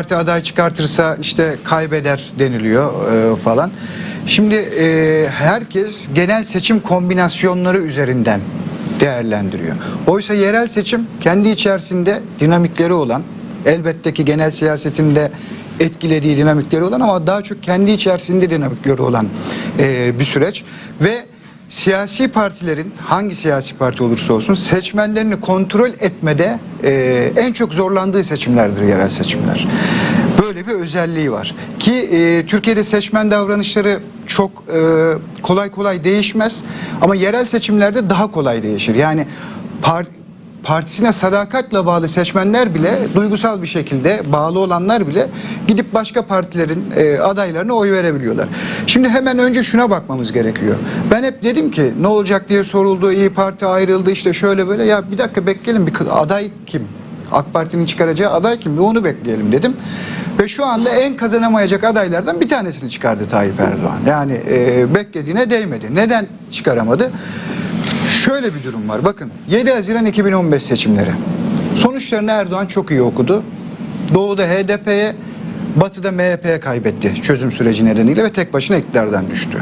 Parti aday çıkartırsa işte kaybeder deniliyor e, falan. Şimdi e, herkes genel seçim kombinasyonları üzerinden değerlendiriyor. Oysa yerel seçim kendi içerisinde dinamikleri olan, elbette ki genel siyasetinde etkilediği dinamikleri olan ama daha çok kendi içerisinde dinamikleri olan e, bir süreç ve siyasi partilerin hangi siyasi parti olursa olsun seçmenlerini kontrol etmede e, en çok zorlandığı seçimlerdir yerel seçimler. Böyle bir özelliği var ki e, Türkiye'de seçmen davranışları çok e, kolay kolay değişmez ama yerel seçimlerde daha kolay değişir. Yani par- partisine sadakatle bağlı seçmenler bile duygusal bir şekilde bağlı olanlar bile gidip başka partilerin e, adaylarına oy verebiliyorlar. Şimdi hemen önce şuna bakmamız gerekiyor. Ben hep dedim ki ne olacak diye soruldu. İyi Parti ayrıldı işte şöyle böyle. Ya bir dakika bekleyelim bir aday kim? AK Parti'nin çıkaracağı aday kim? Bir onu bekleyelim dedim. Ve şu anda en kazanamayacak adaylardan bir tanesini çıkardı Tayyip Erdoğan. Yani e, beklediğine değmedi. Neden çıkaramadı? Şöyle bir durum var. Bakın 7 Haziran 2015 seçimleri. Sonuçlarını Erdoğan çok iyi okudu. Doğu'da HDP'ye, Batı'da MHP'ye kaybetti çözüm süreci nedeniyle ve tek başına iktidardan düştü.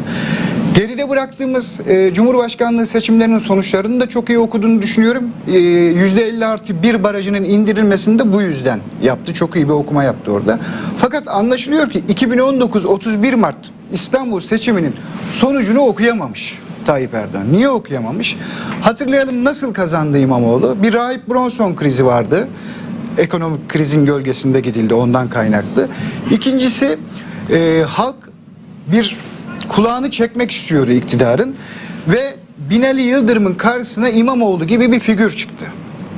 Geride bıraktığımız e, Cumhurbaşkanlığı seçimlerinin sonuçlarını da çok iyi okuduğunu düşünüyorum. E, %50 artı bir barajının indirilmesini de bu yüzden yaptı. Çok iyi bir okuma yaptı orada. Fakat anlaşılıyor ki 2019 31 Mart İstanbul seçiminin sonucunu okuyamamış. Tayyip Erdoğan. Niye okuyamamış? Hatırlayalım nasıl kazandı İmamoğlu? Bir rahip Bronson krizi vardı. Ekonomik krizin gölgesinde gidildi ondan kaynaklı. İkincisi e, halk bir kulağını çekmek istiyordu iktidarın ve Binali Yıldırım'ın karşısına İmamoğlu gibi bir figür çıktı.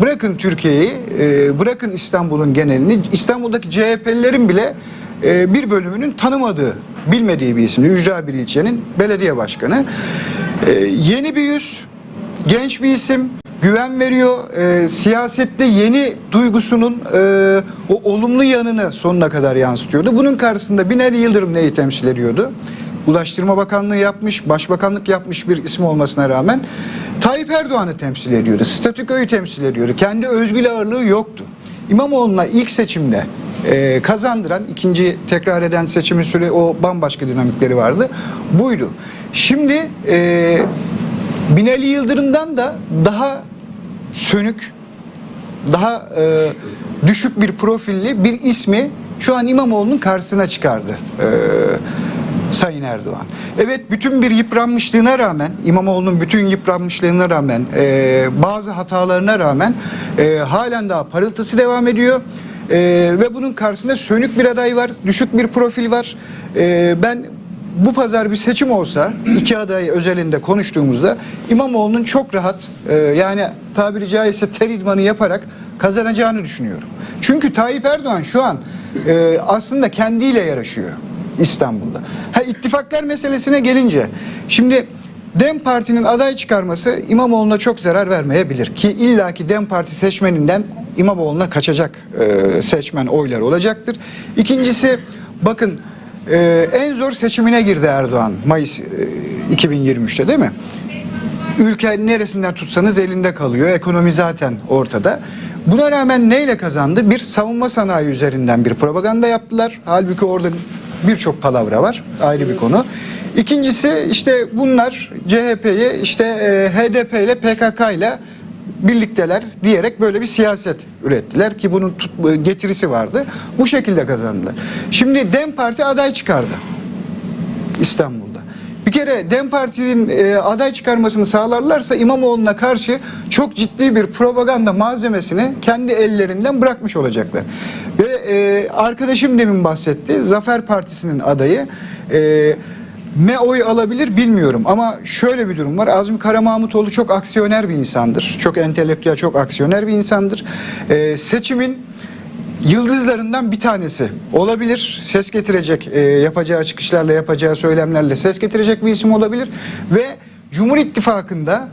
Bırakın Türkiye'yi, e, bırakın İstanbul'un genelini, İstanbul'daki CHP'lilerin bile e, bir bölümünün tanımadığı, bilmediği bir isimdi. Ücra bir ilçenin belediye başkanı. E, yeni bir yüz, genç bir isim, güven veriyor. E, siyasette yeni duygusunun e, o olumlu yanını sonuna kadar yansıtıyordu. Bunun karşısında Binali Yıldırım neyi temsil ediyordu? Ulaştırma Bakanlığı yapmış, Başbakanlık yapmış bir isim olmasına rağmen Tayyip Erdoğan'ı temsil ediyordu. Statükoyu temsil ediyordu. Kendi özgül ağırlığı yoktu. İmamoğlu'na ilk seçimde e, kazandıran, ikinci tekrar eden seçimin süre o bambaşka dinamikleri vardı. Buydu. Şimdi e, Binali Yıldırım'dan da daha sönük, daha e, düşük bir profilli bir ismi şu an İmamoğlu'nun karşısına çıkardı. E, Sayın Erdoğan. Evet bütün bir yıpranmışlığına rağmen İmamoğlu'nun bütün yıpranmışlığına rağmen e, bazı hatalarına rağmen e, halen daha parıltısı devam ediyor. E, ve bunun karşısında sönük bir aday var, düşük bir profil var. E, ben bu pazar bir seçim olsa iki aday özelinde konuştuğumuzda İmamoğlu'nun çok rahat e, yani tabiri caizse ter idmanı yaparak kazanacağını düşünüyorum. Çünkü Tayyip Erdoğan şu an e, aslında kendiyle yarışıyor İstanbul'da. Ha ittifaklar meselesine gelince şimdi Dem Parti'nin aday çıkarması İmamoğlu'na çok zarar vermeyebilir ki illaki Dem Parti seçmeninden İmamoğlu'na kaçacak e, seçmen oylar olacaktır. İkincisi bakın e, en zor seçimine girdi Erdoğan Mayıs e, 2023'te değil mi? Ülke neresinden tutsanız elinde kalıyor. Ekonomi zaten ortada. Buna rağmen neyle kazandı? Bir savunma sanayi üzerinden bir propaganda yaptılar. Halbuki orada birçok palavra var. Ayrı bir konu. İkincisi işte bunlar CHP'yi işte e, HDP ile PKK ile birlikteler diyerek böyle bir siyaset ürettiler ki bunun tut, getirisi vardı. Bu şekilde kazandılar. Şimdi Dem Parti aday çıkardı İstanbul'da. Bir kere Dem Parti'nin e, aday çıkarmasını sağlarlarsa İmamoğlu'na karşı çok ciddi bir propaganda malzemesini kendi ellerinden bırakmış olacaklar. Ve e, arkadaşım demin bahsetti. Zafer Partisi'nin adayı. E, ne oy alabilir bilmiyorum ama şöyle bir durum var. Azmi Karamahmutoğlu çok aksiyoner bir insandır. Çok entelektüel, çok aksiyoner bir insandır. E, seçimin yıldızlarından bir tanesi olabilir. Ses getirecek, e, yapacağı çıkışlarla, yapacağı söylemlerle ses getirecek bir isim olabilir. Ve Cumhur İttifakı'nda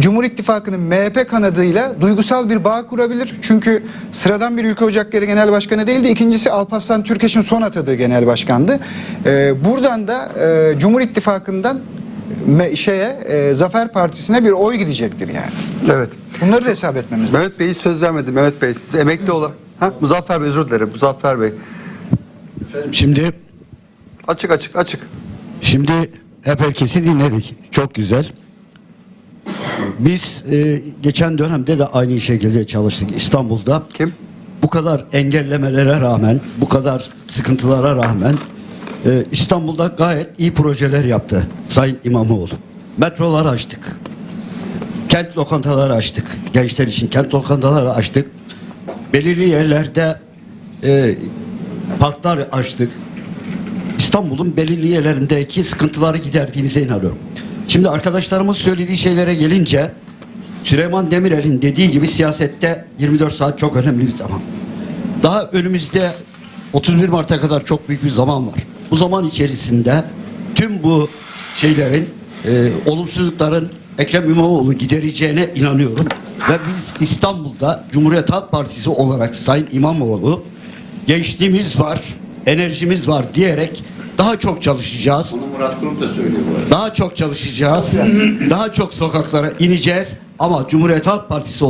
Cumhur İttifakı'nın MHP kanadıyla duygusal bir bağ kurabilir. Çünkü sıradan bir ülke ocakları genel başkanı değildi. İkincisi Alparslan Türkeş'in son atadığı genel başkandı. E, buradan da e, Cumhur İttifakı'ndan me- şeye e, Zafer Partisi'ne bir oy gidecektir yani. Evet. Bunları da hesap etmemiz lazım. Mehmet Bey'e söz vermedim. Mehmet Bey siz emekli olan Ha, Muzaffer Bey özür dilerim. Muzaffer Bey. Şimdi Açık açık açık. şimdi hep herkesi dinledik. Çok güzel. Biz e, geçen dönemde de aynı şekilde çalıştık İstanbul'da. Kim? Bu kadar engellemelere rağmen, bu kadar sıkıntılara rağmen e, İstanbul'da gayet iyi projeler yaptı Sayın İmamoğlu. Metrolar açtık. Kent lokantaları açtık. Gençler için kent lokantaları açtık. Belirli yerlerde e, parklar açtık. İstanbul'un belirli yerlerindeki sıkıntıları giderdiğimize inanıyorum. Şimdi arkadaşlarımız söylediği şeylere gelince Süleyman Demirel'in dediği gibi siyasette 24 saat çok önemli bir zaman. Daha önümüzde 31 Mart'a kadar çok büyük bir zaman var. Bu zaman içerisinde tüm bu şeylerin, e, olumsuzlukların Ekrem İmamoğlu gidereceğine inanıyorum. Ve biz İstanbul'da Cumhuriyet Halk Partisi olarak Sayın İmamoğlu gençliğimiz var, enerjimiz var diyerek daha çok çalışacağız. Bunu Murat Kurum da söylüyor bu arada. Daha çok çalışacağız. daha çok sokaklara ineceğiz. Ama Cumhuriyet Halk Partisi